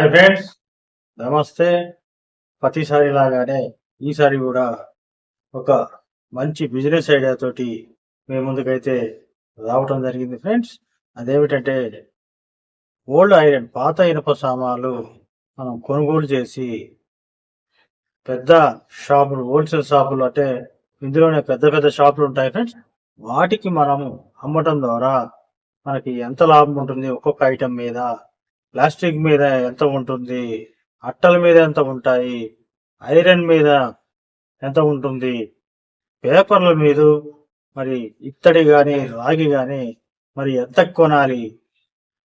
Hi friends నమస్తే ప్రతిసారి లాగానే ఈసారి కూడా ఒక మంచి బిజినెస్ ఐడియా తోటి మేము ముందుకైతే రావటం జరిగింది ఫ్రెండ్స్ అదేమిటంటే ఓల్డ్ ఐరన్ పాత ఇనుప సామాన్లు మనం కొనుగోలు చేసి పెద్ద షాపులు హోల్సేల్ షాపులు అంటే ఇందులోనే పెద్ద పెద్ద షాపులు ఉంటాయి ఫ్రెండ్స్ వాటికి మనము అమ్మటం ద్వారా మనకి ఎంత లాభం ఉంటుంది ఒక్కొక్క ఐటెం మీద ప్లాస్టిక్ మీద ఎంత ఉంటుంది? అట్టల మీద ఎంత ఉంటాయి? ఐరన్ మీద ఎంత ఉంటుంది? పేపర్ల మీద మరి ఇత్తడి కానీ రాగి కానీ మరి ఎంత కొనాలి?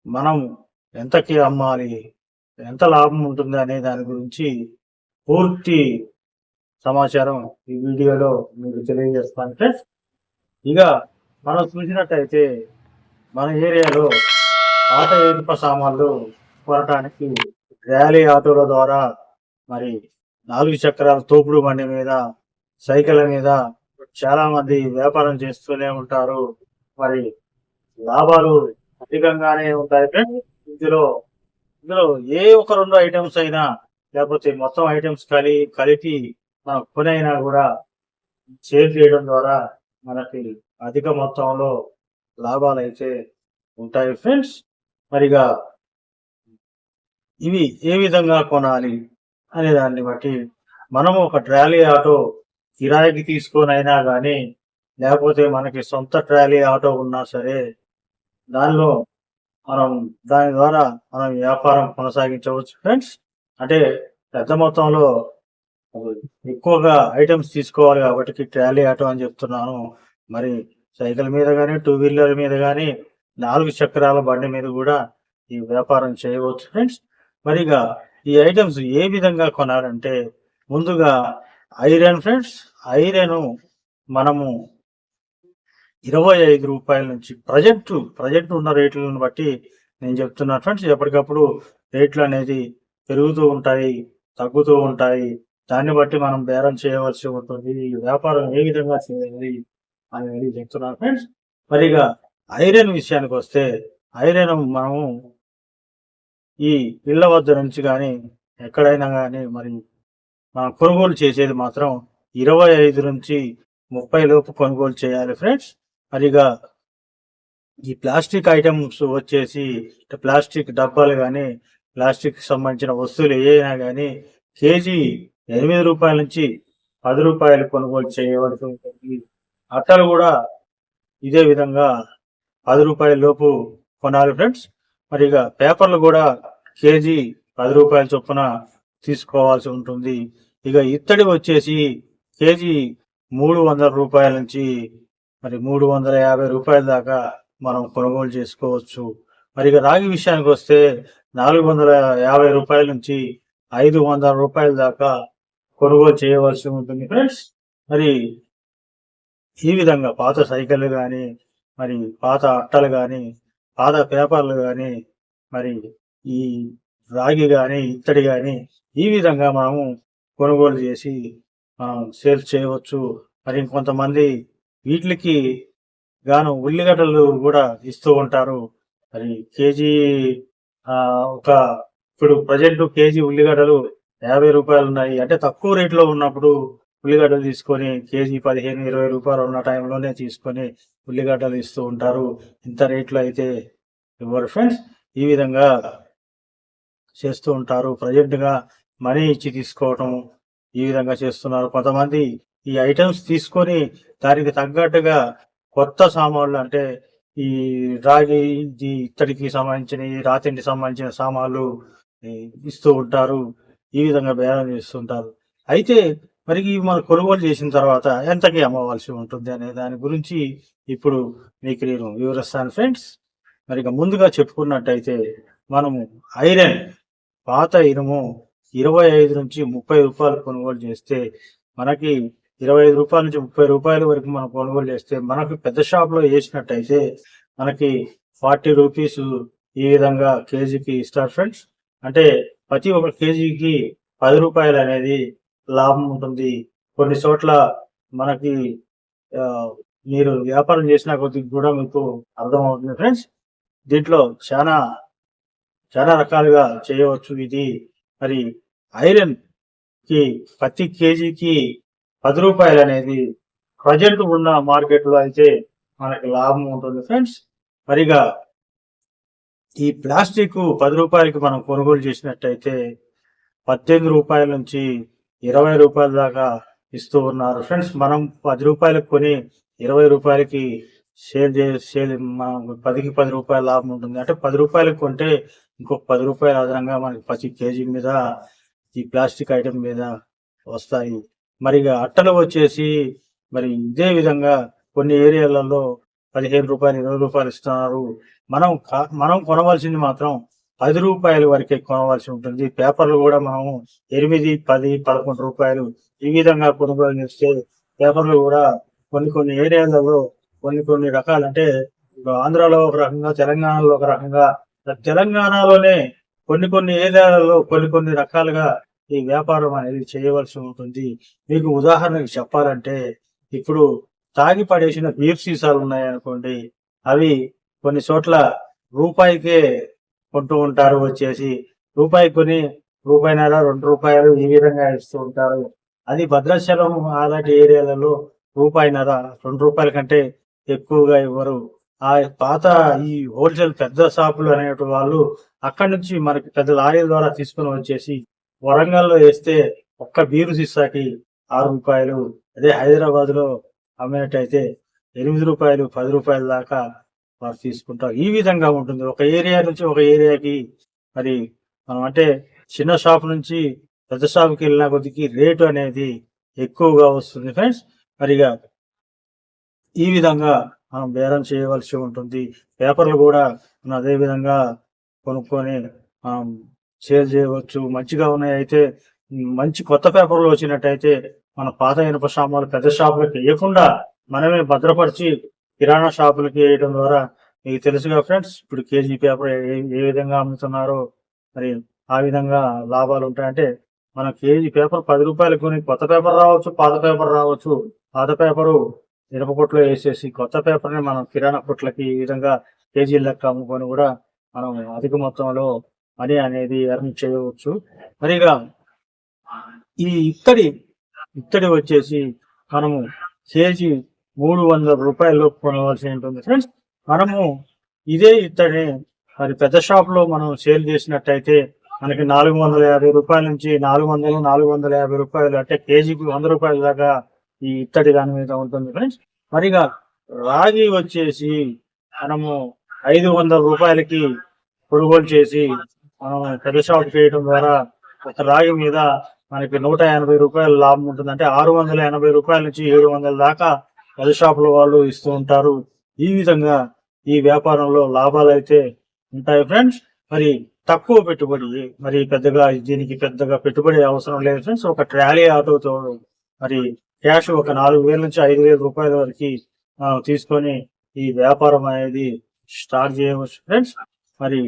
మనం ఎంతకి అమ్మాలి? ఎంత లాభం ఉంటుంది అనే దాని గురించి పూర్తి సమాచారం ఈ వీడియోలో మీకు తెలియజేస్తాను ఫ్రెండ్స్ ఇక మనం చూసినట్టయితే మన ఏరియాలో పాత ఇనుప సామాన్లు కొనడానికి ర్యాలీ ఆటోల ద్వారా మరి నాలుగు చక్రాల తోపుడు బండి మీద సైకిళ్ళ మీద చాలా మంది వ్యాపారం చేస్తూనే ఉంటారు మరి లాభాలు అధికంగానే ఉంటాయి ఫ్రెండ్స్. ఇందులో ఇందులో ఏ ఒక రెండు ఐటమ్స్ అయినా లేకపోతే మొత్తం ఐటమ్స్ కలి కలిపి మనం కొనైనా కూడా సేల్ చేయడం ద్వారా మనకి అధిక మొత్తంలో లాభాలు అయితే ఉంటాయి ఫ్రెండ్స్ మరిగా ఇవి ఏ విధంగా కొనాలి అనే దాన్ని బట్టి మనము ఒక ట్రాలీ ఆటో కిరాయికి తీసుకొని అయినా కానీ లేకపోతే మనకి సొంత ట్రాలీ ఆటో ఉన్నా సరే దానిలో మనం దాని ద్వారా మనం వ్యాపారం కొనసాగించవచ్చు. ఫ్రెండ్స్ అంటే పెద్ద మొత్తంలో ఎక్కువగా ఐటమ్స్ తీసుకోవాలి కాబట్టి ట్రాలీ ఆటో అని చెప్తున్నాను. మరి సైకిల్ మీద కానీ టూ వీలర్ మీద కానీ నాలుగు చక్రాల బండి మీద కూడా ఈ వ్యాపారం చేయవచ్చు. ఫ్రెండ్స్ మరిగా ఈ ఐటమ్స్ ఏ విధంగా కొనాలంటే ముందుగా ఐరన్ ఫ్రెండ్స్ ఐరన్ మనము ఇరవై ఐదు రూపాయల నుంచి ప్రజెంట్ ప్రజెంట్ ఉన్న రేట్లను బట్టి నేను చెప్తున్నాను ఫ్రెండ్స్ ఎప్పటికప్పుడు రేట్లు అనేది పెరుగుతూ ఉంటాయి తగ్గుతూ ఉంటాయి. దాన్ని బట్టి మనం బేరం చేయవలసి ఉంటుంది. ఈ వ్యాపారం ఏ విధంగా చేయాలి అనేది చెప్తున్నాను ఫ్రెండ్స్. మరిగా ఐరన్ విషయానికి వస్తే ఐరన్ మనము ఈ ఇళ్ళ వద్ద నుంచి కానీ ఎక్కడైనా కానీ మరి మనం కొనుగోలు చేసేది మాత్రం ఇరవై ఐదు నుంచి ముప్పై లోపు కొనుగోలు చేయాలి ఫ్రెండ్స్. మరిగా ఈ ప్లాస్టిక్ ఐటమ్స్ వచ్చేసి ప్లాస్టిక్ డబ్బాలు కానీ ప్లాస్టిక్ సంబంధించిన వస్తువులు ఏవైనా కానీ కేజీ ఎనిమిది రూపాయల నుంచి పది రూపాయలు కొనుగోలు చేయవలసి ఉంటుంది. అట్టలు కూడా ఇదే విధంగా పది రూపాయల లోపు కొనాలి ఫ్రెండ్స్. మరి ఇక పేపర్లు కూడా కేజీ పది రూపాయల చొప్పున తీసుకోవాల్సి ఉంటుంది. ఇక ఇత్తడి వచ్చేసి కేజీ మూడు వందల రూపాయల నుంచి మరి మూడు వందల యాభై రూపాయల దాకా మనం కొనుగోలు చేసుకోవచ్చు. మరి ఇక రాగి విషయానికి వస్తే నాలుగు వందల యాభై రూపాయల నుంచి ఐదు వందల రూపాయల దాకా కొనుగోలు చేయవలసి ఉంటుంది. ఫ్రెండ్స్ మరి ఈ విధంగా పాత సైకిళ్ళు కానీ మరి పాత అట్టలు కానీ పాత పేపర్లు కానీ మరి ఈ రాగి కానీ ఇత్తడి కానీ ఈ విధంగా మనము కొనుగోలు చేసి మనం సేల్స్ చేయవచ్చు. మరి ఇంకొంతమంది వీటికి గాను ఉల్లిగడ్డలు కూడా ఇస్తూ ఉంటారు. మరి కేజీ ఆ, ఒక ఇప్పుడు ప్రజెంట్ కేజీ ఉల్లిగడ్డలు యాభై రూపాయలు ఉన్నాయి. అంటే తక్కువ రేట్లో ఉన్నప్పుడు ఉల్లిగడ్డలు తీసుకొని కేజీ పదిహేను ఇరవై రూపాయలు ఉన్న టైంలోనే తీసుకొని ఉల్లిగడ్డలు ఇస్తూ ఉంటారు. ఇంత రేట్లో అయితే ఇవ్వరు ఫ్రెండ్స్ ఈ విధంగా చేస్తూ ఉంటారు. ప్రజెంట్గా మనీ ఇచ్చి తీసుకోవటం ఈ విధంగా చేస్తున్నారు. కొంతమంది ఈ ఐటమ్స్ తీసుకొని దానికి తగ్గట్టుగా కొత్త సామాన్లు అంటే ఈ రాగి ఇత్తడికి సంబంధించిన ఈ రాతింటికి సంబంధించిన సామాన్లు ఇస్తూ ఉంటారు. ఈ విధంగా బేరం చేస్తుంటారు. అయితే మరి ఇవి మనం కొనుగోలు చేసిన తర్వాత ఎంతకి అమ్మవలసి ఉంటుంది అనే దాని గురించి ఇప్పుడు మీకు నేను వివరిస్తాను. ఫ్రెండ్స్ మరి ఇక ముందుగా చెప్పుకున్నట్టయితే మనము ఐరన్ పాత ఇనుము ఇరవై ఐదు నుంచి ముప్పై రూపాయలు కొనుగోలు చేస్తే మనకి ఇరవై ఐదు రూపాయల నుంచి ముప్పై రూపాయల వరకు మనం కొనుగోలు చేస్తే మనకి పెద్ద షాప్లో వేసినట్టయితే మనకి ఫార్టీ రూపీస్ ఈ విధంగా కేజీకి ఇస్తారు ఫ్రెండ్స్. అంటే ప్రతి ఒక్క కేజీకి పది రూపాయలు అనేది లాభం ఉంటుంది. కొన్ని చోట్ల మనకి ఆ, మీరు వ్యాపారం చేసిన కొద్ది కూడా మీకు అర్థమవుతుంది ఫ్రెండ్స్. దీంట్లో చాలా చాలా రకాలుగా చేయవచ్చు ఇది. మరి ఐరన్కి ప్రతి కేజీకి పది రూపాయలు అనేది ప్రజెంట్ ఉన్న మార్కెట్లో అయితే మనకి లాభం ఉంటుంది ఫ్రెండ్స్. మరిగా ఈ ప్లాస్టిక్ పది రూపాయలకి మనం కొనుగోలు చేసినట్టయితే పద్దెనిమిది రూపాయల నుంచి ఇరవై రూపాయల దాకా ఇస్తూ ఉన్నారు ఫ్రెండ్స్. మనం పది రూపాయలకు కొని ఇరవై రూపాయలకి సేల్ చే సేల్ మనం పదికి పది రూపాయల లాభం ఉంటుంది. అంటే పది రూపాయలకు కొంటే ఇంకొక పది రూపాయలు అదనంగా మనకి ప్రతి కేజీ మీద ఈ ప్లాస్టిక్ ఐటెం మీద వస్తాయి. మరి ఇక అట్టలు వచ్చేసి మరి ఇదే విధంగా కొన్ని ఏరియాలలో పదిహేను రూపాయలు ఇరవై రూపాయలు ఇస్తున్నారు. మనం మనం కొనవలసింది మాత్రం పది రూపాయల వరకే కొనవలసి ఉంటుంది. పేపర్లు కూడా మనం ఎనిమిది పది పదకొండు రూపాయలు ఈ విధంగా కొనుగోలు చేస్తే పేపర్లు కూడా కొన్ని కొన్ని ఏరియాలలో కొన్ని కొన్ని రకాలు అంటే ఆంధ్రాలో ఒక రకంగా తెలంగాణలో ఒక రకంగా తెలంగాణలోనే కొన్ని కొన్ని ఏరియాలలో కొన్ని కొన్ని రకాలుగా ఈ వ్యాపారం అనేది చేయవలసి ఉంటుంది. మీకు ఉదాహరణకు చెప్పాలంటే ఇప్పుడు తాగి పడేసిన బీర్ సీసాలు ఉన్నాయి అనుకోండి అవి కొన్ని చోట్ల రూపాయికే కొంటూ ఉంటారు వచ్చేసి. రూపాయి కొని రూపాయినర రెండు రూపాయలు ఈ విధంగా ఇస్తూ ఉంటారు. అది భద్రాచలం అలాంటి ఏరియాలలో రూపాయినర రెండు రూపాయల కంటే ఎక్కువగా ఇవ్వరు. ఆ పాత ఈ హోల్సేల్ పెద్ద షాపులు అనేటి వాళ్ళు అక్కడి నుంచి మనకి పెద్ద లారీల ద్వారా తీసుకుని వచ్చేసి వరంగల్లో వేస్తే ఒక్క బీరు సీసాకి ఆరు రూపాయలు అదే హైదరాబాద్లో అమ్మినట్టయితే ఎనిమిది రూపాయలు పది రూపాయల దాకా వారు తీసుకుంటారు. ఈ విధంగా ఉంటుంది. ఒక ఏరియా నుంచి ఒక ఏరియాకి మరి మనం అంటే చిన్న షాప్ నుంచి పెద్ద షాప్కి వెళ్ళిన కొద్దికి రేటు అనేది ఎక్కువగా వస్తుంది. ఫ్రెండ్స్ మరిగా ఈ విధంగా మనం బేరం చేయవలసి ఉంటుంది. పేపర్లు కూడా మనం అదే విధంగా కొనుక్కొని మనం సేల్ చేయవచ్చు. మంచిగా ఉన్నాయి అయితే మంచి కొత్త పేపర్లు వచ్చినట్టయితే మన పాత ఇనుప సామాన్లు పెద్ద షాపులకు వేయకుండా మనమే భద్రపరిచి కిరాణా షాపులకి వేయడం ద్వారా మీకు తెలుసుగా ఫ్రెండ్స్ ఇప్పుడు కేజీ పేపర్ ఏ ఏ విధంగా అమ్ముతున్నారో మరి ఆ విధంగా లాభాలు ఉంటాయంటే మన కేజీ పేపర్ పది రూపాయలు కొని కొత్త పేపర్ రావచ్చు పాత పేపర్ రావచ్చు. పాత పేపరు ఇనుప కొట్లో వేసేసి కొత్త పేపర్ని మనం కిరాణా కొట్లకి ఈ విధంగా కేజీ లెక్క అమ్ముకొని కూడా మనం అధిక మొత్తంలో మనీ అనేది ఎర్న్ చేయవచ్చు. మరిగా ఈ ఇత్తడి ఇత్తడి వచ్చేసి మనము కేజీ మూడు వందల రూపాయలు కొనవలసి ఉంటుంది. ఫ్రెండ్స్ మనము ఇదే ఇత్తడి మరి పెద్ద షాప్లో మనం సేల్ చేసినట్టయితే మనకి నాలుగు వందల యాభై రూపాయల నుంచి నాలుగు వందలు నాలుగు వందల యాభై రూపాయలు అంటే కేజీకి వంద రూపాయల దాకా ఈ ఇత్తడి దాని మీద ఉంటుంది ఫ్రెండ్స్. మరిగా రాగి వచ్చేసి మనము ఐదు వందల రూపాయలకి కొనుగోలు చేసి మనం పెద్ద షాప్ చేయడం ద్వారా ఒక రాగి మీద మనకి నూట ఎనభై రూపాయల లాభం ఉంటుంది అంటే ఆరు వందల ఎనభై రూపాయల నుంచి ఏడు వందల దాకా పెద్ద షాపుల వాళ్ళు ఇస్తూ ఉంటారు. ఈ విధంగా ఈ వ్యాపారంలో లాభాలు అయితే ఉంటాయి ఫ్రెండ్స్. మరి తక్కువ పెట్టుబడి మరి పెద్దగా దీనికి పెద్దగా పెట్టుబడి అవసరం లేదు ఫ్రెండ్స్. ఒక ట్రాలీ ఆటోతో మరి క్యాష్ ఒక నాలుగు వేల నుంచి ఐదు వేల రూపాయల వరకు తీసుకొని ఈ వ్యాపారం అనేది స్టార్ట్ చేయవచ్చు ఫ్రెండ్స్. మరి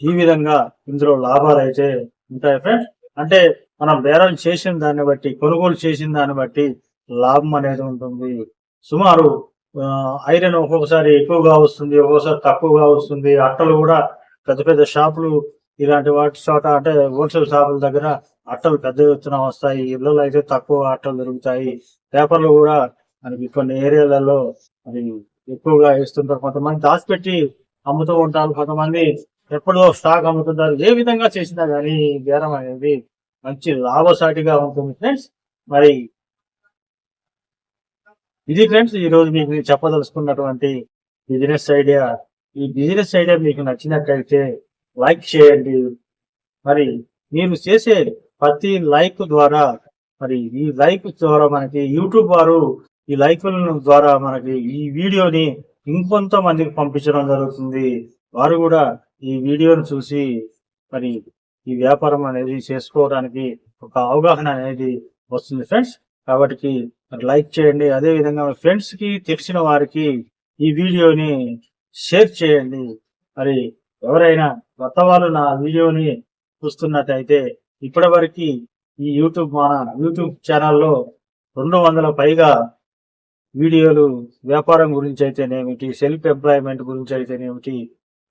ఈ విధంగా ఇందులో లాభాలు అయితే ఉంటాయి ఫ్రెండ్స్. అంటే మనం బేరం చేసిన దాన్ని బట్టి కొనుగోలు చేసిన దాన్ని బట్టి లాభం అనేది ఉంటుంది. సుమారు ఐరన్ ఒక్కొక్కసారి ఎక్కువగా వస్తుంది ఒక్కొక్కసారి తక్కువగా వస్తుంది. అట్టలు కూడా పెద్ద పెద్ద షాపులు ఇలాంటి వాటి చోట అంటే హోల్సేల్ షాపుల దగ్గర అట్టలు పెద్ద ఎత్తున వస్తాయి. ఇళ్ళలో అయితే తక్కువ అట్టలు దొరుకుతాయి. పేపర్లు కూడా మనకి కొన్ని ఏరియాలలో మరి ఎక్కువగా వేస్తుంటారు. కొంతమంది దాచిపెట్టి అమ్ముతూ ఉంటారు. కొంతమంది ఎప్పుడో స్టాక్ అమ్ముతుంటారు. ఏ విధంగా చేసినా కానీ బేరం అనేది మంచి లాభసాటిగా ఉంటుంది ఫ్రెండ్స్. మరి ఇది ఫ్రెండ్స్ ఈ రోజు మీకు చెప్పదలుచుకున్నటువంటి బిజినెస్ ఐడియా. ఈ బిజినెస్ ఐడియా మీకు నచ్చినట్లయితే లైక్ చేయండి. మరి మీరు చేసే ప్రతి లైక్ ద్వారా మరి ఈ లైక్ ద్వారా మనకి యూట్యూబ్ వారు ఈ లైకుల ద్వారా మనకి ఈ వీడియోని ఇంకొంత మందికి పంపించడం జరుగుతుంది. వారు కూడా ఈ వీడియోను చూసి మరి ఈ వ్యాపారం అనేది చేసుకోవడానికి ఒక అవగాహన అనేది వస్తుంది ఫ్రెండ్స్. కాబట్టి లైక్ చేయండి. అదే విధంగా మీ ఫ్రెండ్స్కి తెలిసిన వారికి ఈ వీడియోని షేర్ చేయండి. మరి ఎవరైనా కొత్త వాళ్ళు నా వీడియోని చూస్తున్నట్టయితే ఇప్పటి వరకు ఈ యూట్యూబ్ మన యూట్యూబ్ ఛానల్లో రెండు వందల పైగా వీడియోలు వ్యాపారం గురించి అయితేనేమిటి సెల్ఫ్ ఎంప్లాయ్మెంట్ గురించి అయితేనేమిటి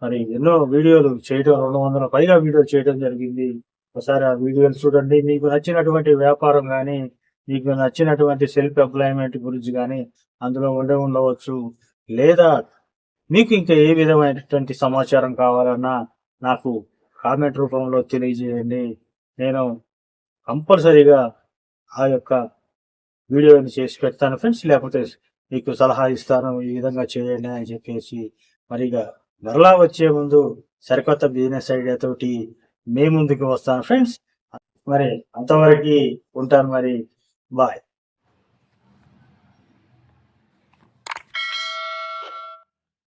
మరి ఎన్నో వీడియోలు చేయడం రెండు వందల పైగా వీడియోలు చేయడం జరిగింది. ఒకసారి ఆ వీడియోలు చూడండి. మీకు నచ్చినటువంటి వ్యాపారం కానీ మీకు నచ్చినటువంటి సెల్ఫ్ ఎంప్లాయ్మెంట్ గురించి కానీ అందులో ఉండే ఉండవచ్చు. లేదా మీకు ఇంకా ఏ విధమైనటువంటి సమాచారం కావాలన్నా నాకు కామెంట్ రూపంలో తెలియజేయండి. నేను కంపల్సరీగా ఆ యొక్క వీడియోని చేసి పెడతాను ఫ్రెండ్స్. లేకపోతే మీకు సలహా ఇస్తాను. ఈ విధంగా చేయండి అని చెప్పేసి మరిగా మరలా వచ్చే ముందు సరికొత్త బిజినెస్ ఐడియా తోటి మే ముందుకు వస్తాను ఫ్రెండ్స్. మరి అంతవరకు ఉంటాను మరి. బాయ్.